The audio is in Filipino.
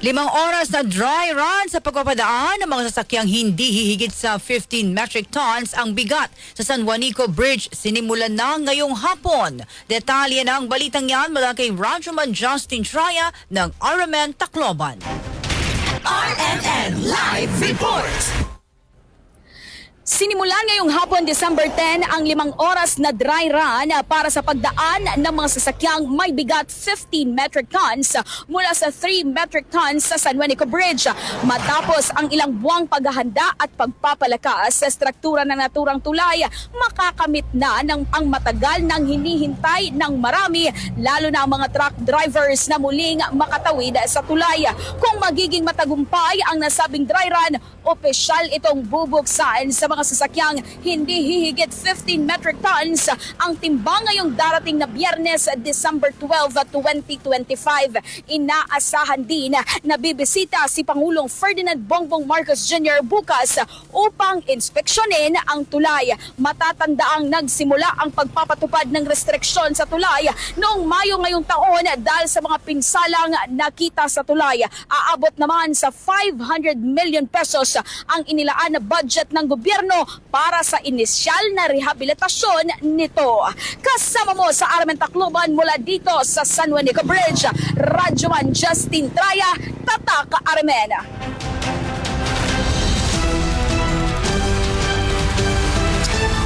Limang oras na dry run sa pagpapadaan ng mga sasakyang hindi hihigit sa 15 metric tons ang bigat sa San Juanico Bridge sinimulan na ngayong hapon. Detalye ng balitang yan mula kay Radyoman Justin Traya ng RMN Tacloban. RMN Live Report! Sinimulan ngayong hapon December 10 ang limang oras na dry run para sa pagdaan ng mga sasakyang may bigat 15 metric tons mula sa 3 metric tons sa San Juanico Bridge. Matapos ang ilang buwang paghahanda at pagpapalakas sa struktura ng naturang tulay, makakamit na ng ang matagal nang hinihintay ng marami, lalo na ang mga truck drivers na muling makatawid sa tulay. Kung magiging matagumpay ang nasabing dry run, opisyal itong bubuksan sa mga sasakyang hindi hihigit 15 metric tons ang timbang ngayong darating na biyernes, December 12, 2025. Inaasahan din na bibisita si Pangulong Ferdinand Bongbong Marcos Jr. bukas upang inspeksyonin ang tulay. Matatandaang nagsimula ang pagpapatupad ng restriksyon sa tulay noong Mayo ngayong taon dahil sa mga pinsalang nakita sa tulay. Aabot naman sa 500 million pesos ang inilaan na budget ng gobyerno para sa inisyal na rehabilitasyon nito. Kasama mo sa Armen Tacloban mula dito sa San Juanico Bridge, Radyoman Justin Traya, Tataka Armen.